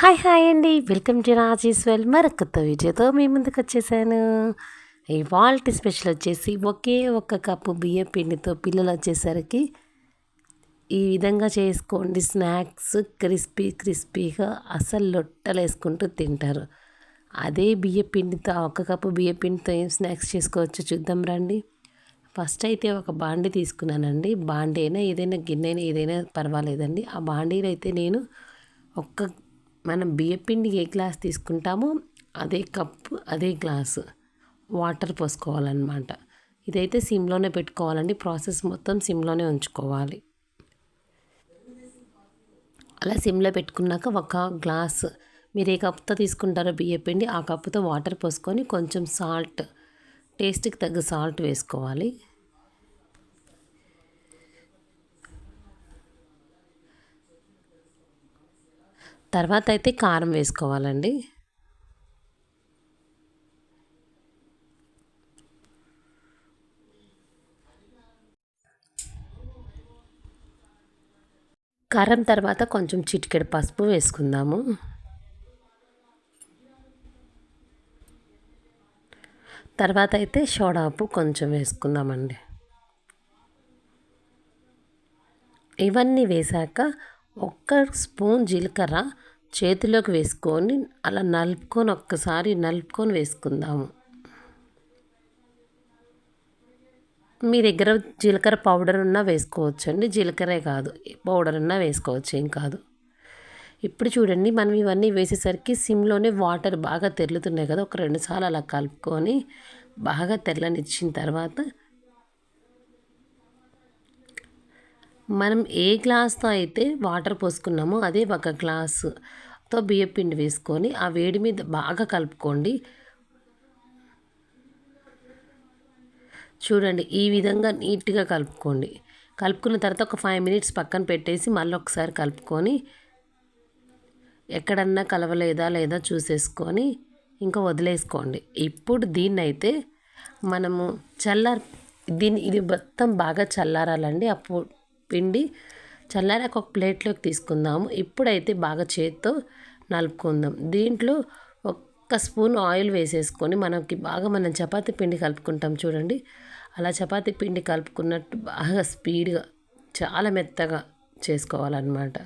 Hi hi అండి. Welcome to రాజేశ్వల్ మరొక కొత్త వీడియోతో మీ ముందుకు వచ్చేసాను. ఇవాల్టి స్పెషల్ వచ్చేసి ఒకే ఒక్క కప్పు బియ్యం పిండితో పిల్లలు వచ్చేసరికి ఈ విధంగా చేసుకోండి. స్నాక్స్ క్రిస్పీ క్రిస్పీగా అసలు లొట్టలు వేసుకుంటూ తింటారు. అదే బియ్య పిండితో ఒక కప్పు బియ్య పిండితో ఏం స్నాక్స్ చేసుకోవచ్చు చూద్దాం రండి. ఫస్ట్ అయితే ఒక బాండి తీసుకున్నానండి. బాండీ అయినా ఏదైనా గిన్నె అయినా ఏదైనా పర్వాలేదండి. ఆ బాండీలో అయితే నేను ఒక్క మనం బియ్యపిండి ఏ గ్లాస్ తీసుకుంటామో అదే కప్పు అదే గ్లాసు. వాటర్ పోసుకోవాలన్నమాట. ఇదైతే సిమ్లోనే పెట్టుకోవాలండి. ప్రాసెస్ మొత్తం సిమ్లోనే ఉంచుకోవాలి. అలా సిమ్లో పెట్టుకున్నాక ఒక గ్లాస్ మీరు ఏ కప్పుతో తీసుకుంటారో బియ్యపిండి ఆ కప్పుతో వాటర్ పోసుకొని కొంచెం సాల్ట్ టేస్ట్కి తగ్గ సాల్ట్ వేసుకోవాలి. తర్వాత అయితే కారం వేసుకోవాలండి. కారం తర్వాత కొంచెం చిటికెడు పసుపు వేసుకుందాము. తర్వాత అయితే సోడాపు కొంచెం వేసుకుందామండి. ఇవన్నీ వేశాక ఒక్క స్పూన్ జీలకర్ర చేతిలోకి వేసుకొని అలా నలుపుకొని ఒక్కసారి నలుపుకొని వేసుకుందాము. మీ దగ్గర జీలకర్ర పౌడర్ ఉన్నా వేసుకోవచ్చు అండి జీలకర్రే కాదు. పౌడర్ ఉన్నా వేసుకోవచ్చు. ఏం కాదు. ఇప్పుడు చూడండి మనం ఇవన్నీ వేసేసరికి సిమ్లోనే వాటర్ బాగా తెరులుతున్నాయి కదా. ఒక రెండు సార్లు అలా కలుపుకొని బాగా తెల్లనిచ్చిన తర్వాత మనం ఏ గ్లాస్తో అయితే వాటర్ పోసుకున్నామో అదే ఒక గ్లాసు. బియ్యం పిండి వేసుకొని ఆ వేడి మీద బాగా కలుపుకోండి. చూడండి ఈ విధంగా నీట్గా కలుపుకోండి. కలుపుకున్న తర్వాత ఒక ఫైవ్ మినిట్స్ పక్కన పెట్టేసి మళ్ళీ ఒకసారి కలుపుకొని ఎక్కడన్నా కలవలేదా లేదా చూసేసుకొని ఇంకా వదిలేసుకోండి. ఇప్పుడు దీన్ని అయితే మనము చల్లారి దీన్ని ఇది మొత్తం బాగా చల్లారాలండి. అప్పుడు పిండి చల్లారాక ఒక ప్లేట్లోకి తీసుకుందాము. ఇప్పుడైతే బాగా చేతితో నలుపుకుందాం. దీంట్లో ఒక్క స్పూన్ ఆయిల్ వేసేసుకొని మనకి బాగా మనం చపాతి పిండి కలుపుకుంటాం చూడండి. అలా చపాతి పిండి కలుపుకున్నట్టు బాగా స్పీడ్గా చాలా మెత్తగా చేసుకోవాలన్నమాట.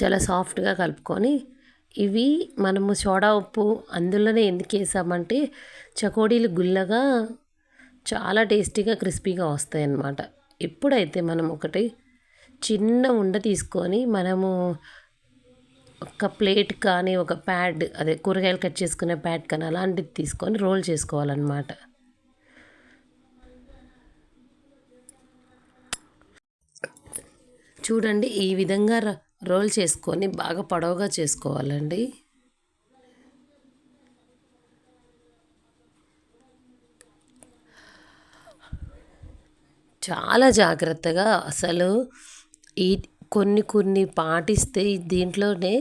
చాలా సాఫ్ట్గా కలుపుకొని ఇవి మనము సోడా ఉప్పు అందులోనే ఎందుకు వేసామంటే చకోడీలు గుల్లగా చాలా టేస్టీగా క్రిస్పీగా వస్తాయి అన్నమాట ఎప్పుడైతే మనం ఒకటి చిన్న ఉండ తీసుకొని మనము ఒక ప్లేట్ కానీ ఒక ప్యాడ్ అదే కూరగాయలు కట్ చేసుకునే ప్యాడ్ కానీ అలాంటిది తీసుకొని రోల్ చేసుకోవాలన్నమాట. చూడండి ఈ విధంగా రోల్ చేసుకొని బాగా పొడవుగా చేసుకోవాలండి. చాలా జాగ్రత్తగా అసలు ఈ కొన్ని కొన్ని పాటిస్తే దీంట్లోనే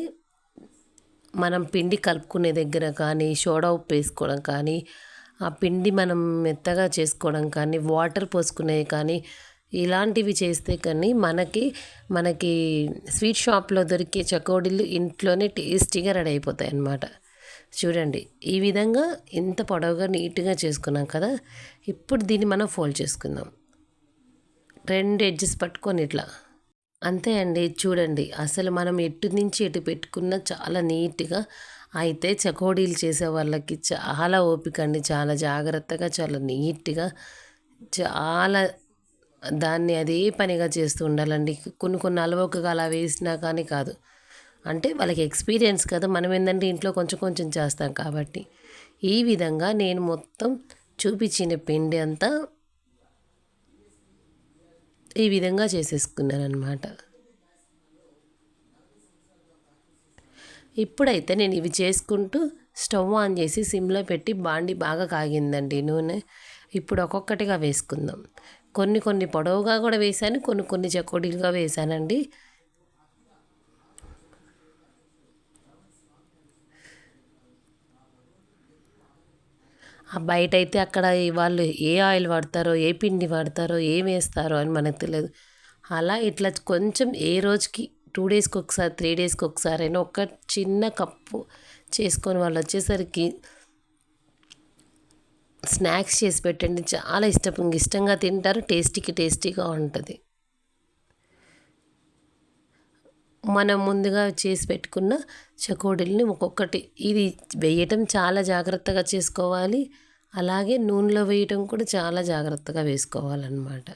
మనం పిండి కలుపుకునే దగ్గర కానీ సోడా ఉప్పు వేసుకోవడం కానీ ఆ పిండి మనం మెత్తగా చేసుకోవడం కానీ వాటర్ పోసుకునేవి కానీ ఇలాంటివి చేస్తే కానీ మనకి మనకి స్వీట్ షాప్లో దొరికే చకోడీలు ఇంట్లోనే టేస్టీగా రెడీ అయిపోతాయి అన్నమాట. చూడండి ఈ విధంగా ఇంత పొడవుగా నీట్గా చేసుకున్నాం కదా ఇప్పుడు దీన్ని మనం ఫోల్డ్ చేసుకుందాం. రెండు ఎడ్జెస్ పట్టుకొని ఇట్లా. అంతే అండి చూడండి. అసలు మనం ఎటు నుంచి ఎటు పెట్టుకున్న చాలా నీట్గా అయితే చకోడీలు చేసే వాళ్ళకి చాలా ఓపిక అండి. చాలా జాగ్రత్తగా చాలా నీట్గా చాలా దాన్ని అదే పనిగా చేస్తూ ఉండాలండి. కొన్ని కొన్ని అలవోకగా అలా వేసినా కానీ కాదు. అంటే వాళ్ళకి ఎక్స్పీరియన్స్ కదా మనం ఏంటంటే ఇంట్లో కొంచెం కొంచెం చేస్తాం కాబట్టి. ఈ విధంగా నేను మొత్తం చూపించిన పిండి అంతా ఈ విధంగా చేసేసుకున్నాను ఇప్పుడైతే నేను ఇవి చేసుకుంటూ స్టవ్ ఆన్ చేసి సిమ్లో పెట్టి బాండి బాగా కాగిందండి నూనె. ఇప్పుడు ఒక్కొక్కటిగా వేసుకుందాం. కొన్ని కొన్ని పొడవుగా కూడా వేసాను కొన్ని కొన్ని చకోడీలుగా వేసానండి బయట అయితే అక్కడ వాళ్ళు ఏ ఆయిల్ వాడతారో ఏ పిండి వాడతారో ఏం వేస్తారో అని మనకు తెలియదు. అలా ఇట్లా కొంచెం ఏ రోజుకి టూ డేస్కి ఒకసారి త్రీ డేస్కి ఒకసారి అయినా ఒక చిన్న కప్పు చేసుకొని వాళ్ళు వచ్చేసరికి స్నాక్స్ చేసి పెట్టండి. చాలా ఇష్టం. ఇష్టంగా తింటారు. టేస్టీకి టేస్టీగా ఉంటుంది. మనం ముందుగా చేసి పెట్టుకున్న చకోడీలని ఒక్కొక్కటి. ఇది వేయటం చాలా జాగ్రత్తగా చేసుకోవాలి. అలాగే నూనెలో వేయటం కూడా చాలా జాగ్రత్తగా వేసుకోవాలన్నమాట.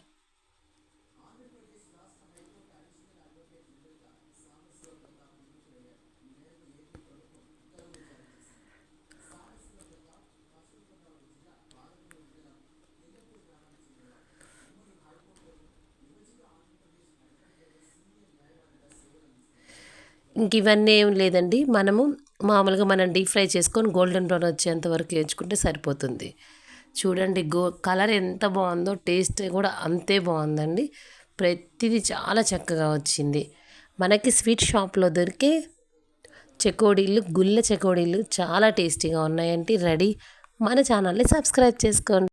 ఇంక ఇవన్నీ ఏం లేదండి. మనము మామూలుగా మనం డీప్ ఫ్రై చేసుకొని గోల్డెన్ బ్రౌన్ వచ్చేంత వరకు వేయించుకుంటే సరిపోతుంది. చూడండి గో కలర్ ఎంత బాగుందో టేస్ట్ కూడా అంతే బాగుందండి. ప్రతిదీ చాలా చక్కగా వచ్చింది. మనకి స్వీట్ షాప్లో దొరికే చెకోడీలు గుల్ల చెకోడీలు చాలా టేస్టీగా ఉన్నాయంటే రెడీ. మన ఛానల్ని సబ్స్క్రైబ్ చేసుకోండి.